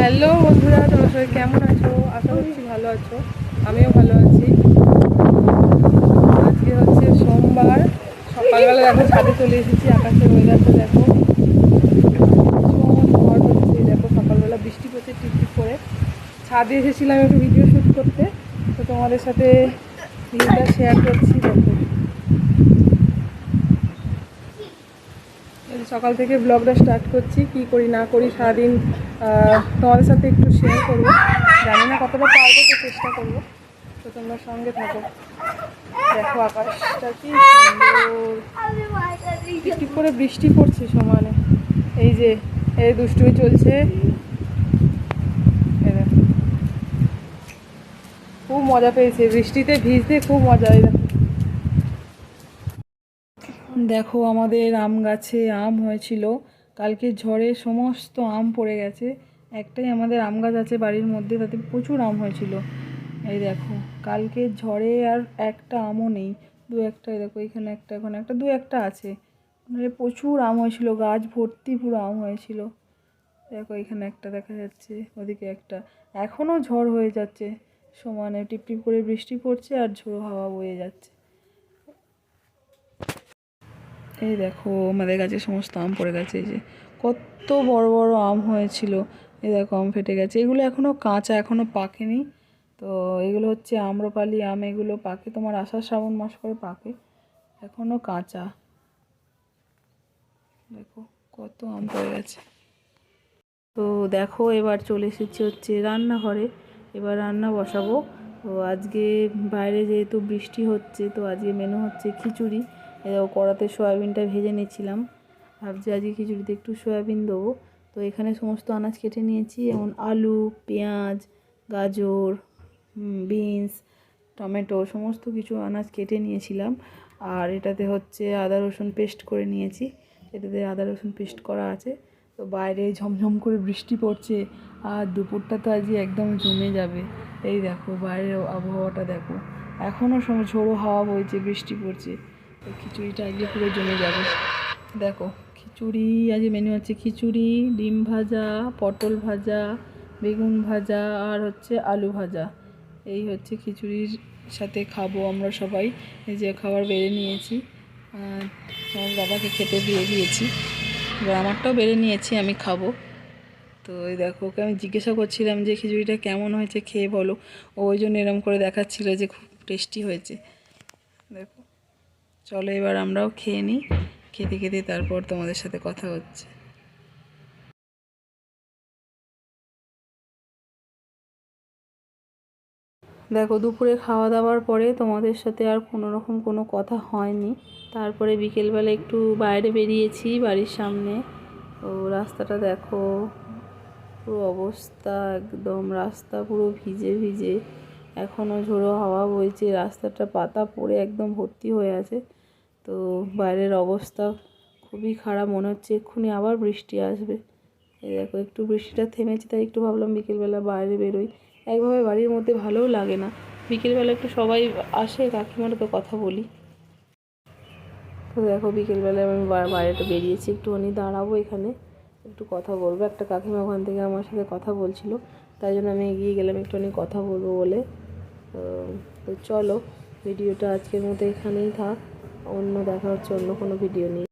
Hello বন্ধুরা, তোমরা সবাই কেমন আছো? আশা করছি ভালো আছো। আমিও ভালো আছি। আজকে হচ্ছে সোমবার। সকালবেলা দেখো ছাদে চলে এসেছি আকাশের ওয়েদারটা দেখো। ভীষণ হচ্ছে, দেখো সকালবেলা বৃষ্টি পড়ছে টিপটিপ করে। ছাদে এসেছিলাম একটু ভিডিও শ্যুট করতে। তো তোমাদের সাথে ভিডিওটা শেয়ার করছি দেখো এই সকাল থেকে ব্লগটা স্টার্ট করছি, কি করি, না করি, সারাদিন তোমাদের সাথে একটু শেয়ার করব। জানি না কতটা পারব, তো চেষ্টা করব। তো তোমরা সঙ্গে থাকো। দেখো আকাশটা কি টিপ করে বৃষ্টি পড়ছে সমানে। এই যে, এই দুষ্টুমি চলছে। খুব মজা পেয়েছে। বৃষ্টিতে ভিজতে খুব মজা দেখো দেখো আমাদের আম গাছে আম হয়েছিল। কালকে ঝড়ে সমস্ত আম পড়ে গেছে। একটাই আমাদের আম গাছ আছে বাড়ির মধ্যে, তাতে প্রচুর আম হয়েছিল। এই দেখো, কালকে ঝড়ে আর একটা আমও নেই। দু একটা দেখো, এখানে একটা এখানে একটা, দু একটা আছে। মানে প্রচুর আম হয়েছিল, গাছ ভর্তি পুরো আম হয়েছিল। দেখো, এখানে একটা দেখা যাচ্ছে, ওদিকে একটা। এখনও ঝড় হয়ে যাচ্ছে। সমানে টিপ টিপ করে বৃষ্টি পড়ছে আর ঝোড়ো হাওয়া বয়ে যাচ্ছে। এই দেখো, আমাদের গাছে সমস্ত আম পড়ে গেছে, এই যে। কত বড় বড় আম হয়েছিল, এই দেখো, আম ফেটে গেছে। এগুলো এখনও কাঁচা এখনও পাকেনি। তো এগুলো হচ্ছে আম্রপালি আম, এগুলো পাকে। তোমার আষাঢ় শ্রাবণ মাস করে পাকে এখনও কাঁচা। দেখো, কত আম পড়ে গেছে। তো দেখো, এবার চলে এসেছি হচ্ছে রান্নাঘরে। এবার রান্না বসাবো। তো আজকে বাইরে যেহেতু বৃষ্টি হচ্ছে, তো আজকে মেনু হচ্ছে খিচুড়ি। এও কড়াতে সয়াবিনটা ভেজে নিয়েছিলাম ভাবছি আজকে খিচুড়িতে একটু সয়াবিন দেবো। তো এখানে সমস্ত আনাজ কেটে নিয়েছি, যেমন আলু, পেঁয়াজ, গাজর বিনস, টমেটো, সমস্ত কিছু আনাজ কেটে নিয়েছিলাম। আর এটাতে হচ্ছে আদা রসুন পেস্ট করে নিয়েছি। এটাতে আদা রসুন পেস্ট করা আছে। তো বাইরে ঝমঝম করে বৃষ্টি পড়ছে, আর দুপুরটা তো আজকে একদম জমে যাবে। এই দেখো, বাইরের আবহাওয়াটা দেখো। এখনও ঝোড়ো হাওয়া বইছে, বৃষ্টি পড়ছে। খিচুড়িটা আজকে পুরো জমে যাবে। দেখো, খিচুড়ি আজকে মেনু হচ্ছে খিচুড়ি, ডিম ভাজা, পটল ভাজা, বেগুন ভাজা আর হচ্ছে আলু ভাজা। এই হচ্ছে খিচুড়ির সাথে খাব আমরা সবাই। এই যে খাবার বেড়ে নিয়েছি। আমার বাবাকে খেতে দিয়ে দিয়েছি। এবার আমারটাও বেড়ে নিয়েছি, আমি খাব। তো এই দেখো, ওকে আমি জিজ্ঞাসা করছিলাম যে খিচুড়িটা কেমন হয়েছে খেয়ে বলো। ওই জন্য এরম করে দেখাচ্ছিল যে খুব টেস্টি হয়েছে। দেখো চলো এবার আমরাও খেয়ে নিই। খেতে খেতে তারপর তোমাদের সাথে কথা হচ্ছে। দেখো, দুপুরে খাওয়া দাওয়ার পরে তোমাদের সাথে আর কোনো রকম কোনো কথা হয়নি। তারপরে বিকেলবেলা একটু বাইরে বেরিয়েছি বাড়ির সামনে। ও রাস্তাটা দেখো, পুরো অবস্থা একদম রাস্তা পুরো ভিজে ভিজে। এখনও ঝোড়ো হাওয়া বইছে, রাস্তাটা পাতা পড়ে একদম ভর্তি হয়ে আছে। তো বাইরের অবস্থা খুবই খারাপ, মনে হচ্ছে এক্ষুনি আবার বৃষ্টি আসবে। এই দেখো, একটু বৃষ্টিটা থেমেছে, তাই একটু ভাবলাম বিকেলবেলা বাইরে বেরোই। একভাবে বাড়ির মধ্যে ভালোও লাগে না। বিকেলবেলা একটু সবাই আসে, কাকিমার তো কথা বলি। তো দেখো, বিকেলবেলায় আমি বাইরেটা বেরিয়েছি, একটুখানি দাঁড়াবো এখানে। একটু কথা বলব। একটা কাকিমা ওখান থেকে আমার সাথে কথা বলছিল, তাই জন্য আমি এগিয়ে গেলাম, একটুখানি কথা বলব বলে। তো চলো, ভিডিওটা আজকের মতো এখানেই থাক। অন্য দেখা হচ্ছে অন্য কোনো ভিডিও নিয়ে।